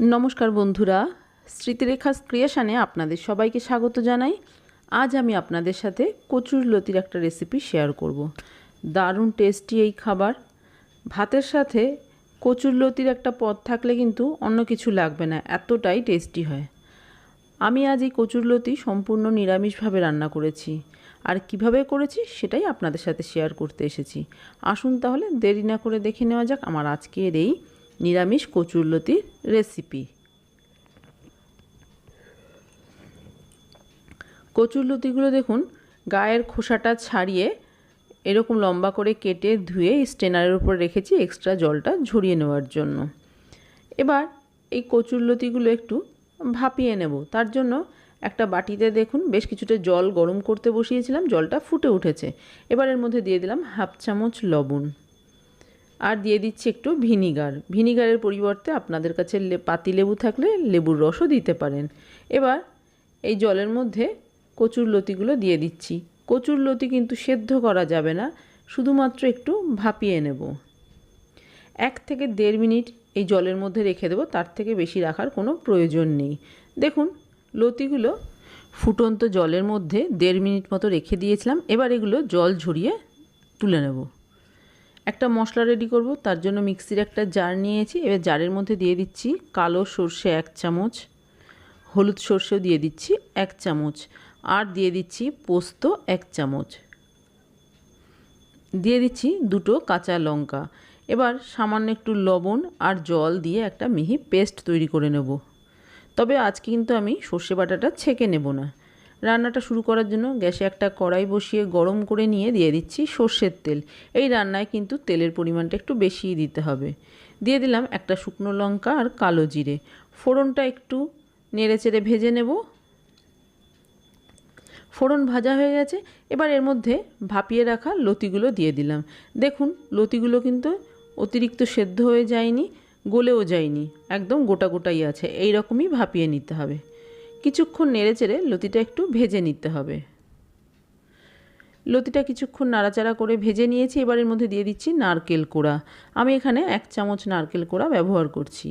নমস্কার বন্ধুরা স্মৃতিরেখা ক্রিয়েশানে আপনাদের সবাইকে স্বাগত জানাই। আজ আমি আপনাদের সাথে কচুর লতির একটা রেসিপি শেয়ার করব। দারুণ টেস্টি এই খাবার। ভাতের সাথে কচুর লতির একটা পদ থাকলে কিন্তু অন্য কিছু লাগবে না, এতটাই টেস্টি হয়। আমি আজ এই কচুর লতি সম্পূর্ণ নিরামিষভাবে রান্না করেছি। আর কীভাবে করেছি সেটাই আপনাদের সাথে শেয়ার করতে এসেছি। আসুন তাহলে দেরি না করে দেখে নেওয়া যাক আমার আজকের এই নিরামিষ কচুরলতির রেসিপি কচুরলতিগুলো দেখুন, গায়ের খোসাটা ছাড়িয়ে এরকম লম্বা করে কেটে ধুয়ে স্টেনারের উপর রেখেছি এক্সট্রা জলটা ঝরিয়ে নেওয়ার জন্য। এবার এই কচুরলতিগুলো একটু ভাপিয়ে নেব। তার জন্য একটা বাটিতে দেখুন, বেশ কিছুটা জল গরম করতে বসিয়েছিলাম, জলটা ফুটে উঠেছে। এবার এর মধ্যে দিয়ে দিলাম হাফ চামচ লবণ। আর দিয়ে দিচ্ছি একটু ভিনিগার। ভিনিগারের পরিবর্তে আপনাদের কাছে পাতি লেবু থাকলে লেবুর রসও দিতে পারেন। এবার এই জলের মধ্যে কচুর লতিগুলো দিয়ে দিচ্ছি। কচুর লতি কিন্তু সেদ্ধ করা যাবে না, শুধুমাত্র একটু ভাপিয়ে নেব। এক থেকে দেড় মিনিট এই জলের মধ্যে রেখে দেবো, তার থেকে বেশি রাখার কোনো প্রয়োজন নেই। দেখুন, লতিগুলো ফুটন্ত জলের মধ্যে দেড় মিনিট মতো রেখে দিয়েছিলাম, এবার এগুলো জল ঝরিয়ে তুলে নেব। একটা মশলা রেডি করব, তার জন্য মিক্সির একটা জার নিয়েছি। এবার জারের মধ্যে দিয়ে দিচ্ছি কালো সর্ষে এক চামচ, হলুদ সর্ষেও দিয়ে দিচ্ছি এক চামচ, আর দিয়ে দিচ্ছি পোস্ত এক চামচ। দিয়ে দিচ্ছি দুটো কাঁচা লঙ্কা। এবার সামান্য একটু লবণ আর জল দিয়ে একটা মিহি পেস্ট তৈরি করে নেব। তবে আজ কিন্তু আমি সর্ষে বাটাটা ছেঁকে নেব না। রান্নাটা শুরু করার জন্য গ্যাসে একটা কড়াই বসিয়ে গরম করে নিয়ে দিয়ে দিচ্ছি সর্ষের তেল। এই রান্নায় কিন্তু তেলের পরিমাণটা একটু বেশিই দিতে হবে। দিয়ে দিলাম একটা শুকনো লঙ্কা আর কালো জিরে। ফোড়নটা একটু নেড়ে চেড়ে ভেজে নেব। ফোড়ন ভাজা হয়ে গেছে। এবার এর মধ্যে ভাপিয়ে রাখা লতিগুলো দিয়ে দিলাম। দেখুন, লতিগুলো কিন্তু অতিরিক্ত সেদ্ধ হয়ে যায়নি, গলেও যায়নি। একদম গোটা গোটাই আছে। এই রকমই ভাপিয়ে নিতে হবে। কিছুক্ষণ নেড়ে চেড়ে লতিটা একটু ভেজে নিতে হবে। লতিটা কিছুক্ষণ নাড়াচাড়া করে ভেজে নিয়েছি, এবারের মধ্যে দিয়ে দিচ্ছি নারকেল কোড়া। আমি এখানে এক চামচ নারকেল কোড়া ব্যবহার করছি।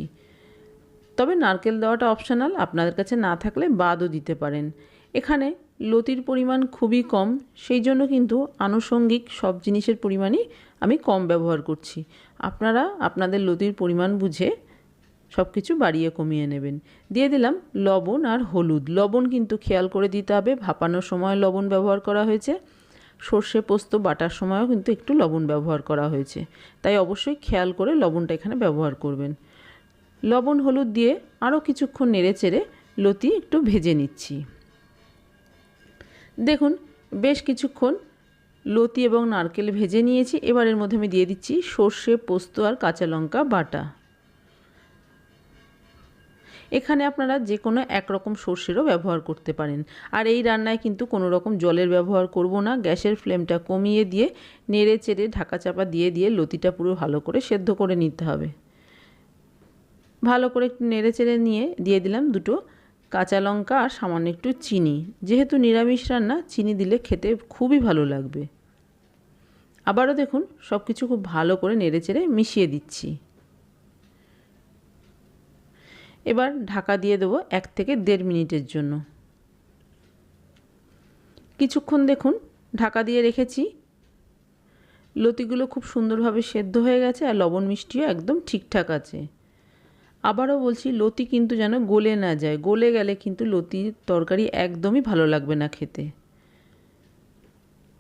তবে নারকেল দেওয়াটা অপশনাল, আপনাদের কাছে না থাকলে বাদও দিতে পারেন। এখানে লতির পরিমাণ খুবই কম, সেই জন্য কিন্তু আনুষঙ্গিক সব জিনিসের পরিমাণই আমি কম ব্যবহার করছি। আপনারা আপনাদের লতির পরিমাণ বুঝে সব কিছু বাড়িয়ে কমিয়ে নেবেন। দিয়ে দিলাম লবণ আর হলুদ। লবণ কিন্তু খেয়াল করে দিতে হবে, ভাপানোর সময় লবণ ব্যবহার করা হয়েছে। সর্ষে পোস্ত বাটার সময়ও কিন্তু একটু লবণ ব্যবহার করা হয়েছে। তাই অবশ্যই খেয়াল করে লবণটা এখানে ব্যবহার করবেন। লবণ হলুদ দিয়ে আরও কিছুক্ষণ নেড়ে চেড়ে লতি একটু ভেজে নিচ্ছি। দেখুন, বেশ কিছুক্ষণ লতি এবং নারকেল ভেজে নিয়েছি। এবারের মধ্যে আমি দিয়ে দিচ্ছি সর্ষে পোস্ত আর কাঁচা লঙ্কা বাটা। এখানে আপনারা যে কোনো একরকম সর্ষেরও ব্যবহার করতে পারেন। আর এই রান্নায় কিন্তু কোনো রকম জলের ব্যবহার করব না। গ্যাসের ফ্লেমটা কমিয়ে দিয়ে নেড়ে চেড়ে ঢাকা চাপা দিয়ে দিয়ে লতিটা পুরো ভালো করে সেদ্ধ করে নিতে হবে। ভালো করে একটু নেড়ে চেড়ে নিয়ে দিয়ে দিলাম দুটো কাঁচা লঙ্কা আর সামান্য একটু চিনি। যেহেতু নিরামিষ রান্না, চিনি দিলে খেতে খুবই ভালো লাগবে। আবারও দেখুন সব কিছু খুব ভালো করে নেড়ে চেড়ে মিশিয়ে দিচ্ছি। এবার ঢাকা দিয়ে দেবো এক থেকে দেড় মিনিটের জন্য। কিছুক্ষণ দেখুন, ঢাকা দিয়ে রেখেছি। লতিগুলো খুব সুন্দরভাবে সেদ্ধ হয়ে গেছে আর লবণ মিষ্টিও একদম ঠিকঠাক আছে। আবারও বলছি, লতি কিন্তু যেন গলে না যায়। গলে গেলে কিন্তু লতির তরকারি একদমই ভালো লাগবে না খেতে।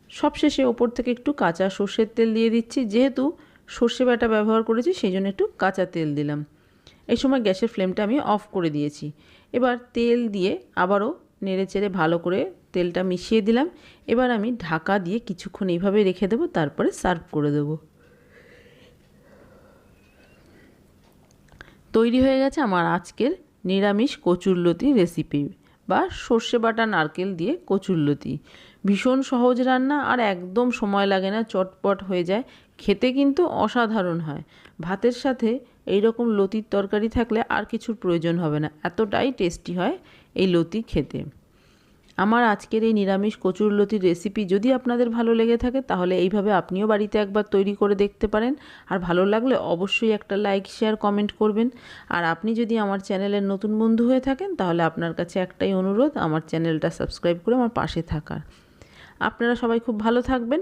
সবশেষে ওপর থেকে একটু কাঁচা সর্ষের তেল দিয়ে দিচ্ছি। যেহেতু সর্ষে বাটা ব্যবহার করেছি, সেই জন্য একটু কাঁচা তেল দিলাম। এই সময় গ্যাসের ফ্লেমটা আমি অফ করে দিয়েছি। এবার তেল দিয়ে আবারও নেড়ে চেড়ে ভালো করে তেলটা মিশিয়ে দিলাম। এবার আমি ঢাকা দিয়ে কিছুক্ষণ এইভাবে রেখে দেবো, তারপরে সার্ভ করে দেবো। তৈরি হয়ে গেছে আমার আজকের নিরামিষ কচুরলতি রেসিপি বা সর্ষে বাটা নারকেল দিয়ে কচুরলতি। ভীষণ সহজ রান্না আর একদম সময় লাগে না, চটপট হয়ে যায়। খেতে কিন্তু অসাধারণ হয়। ভাতের সাথে এই রকম লতির তরকারি থাকলে আর কিছুর প্রয়োজন হবে না। এতটাই টেস্টি হয় এই লতি খেতে। আমার আজকের এই নিরামিষ কচুর লতির রেসিপি যদি আপনাদের ভালো লেগে থাকে, তাহলে এইভাবে আপনিও বাড়িতে একবার তৈরি করে দেখতে পারেন। আর ভালো লাগলে অবশ্যই একটা লাইক শেয়ার কমেন্ট করবেন। আর আপনি যদি আমার চ্যানেলের নতুন বন্ধু হয়ে থাকেন, তাহলে আপনার কাছে একটাই অনুরোধ, আমার চ্যানেলটা সাবস্ক্রাইব করে আমার পাশে থাকার। আপনারা সবাই খুব ভালো থাকবেন।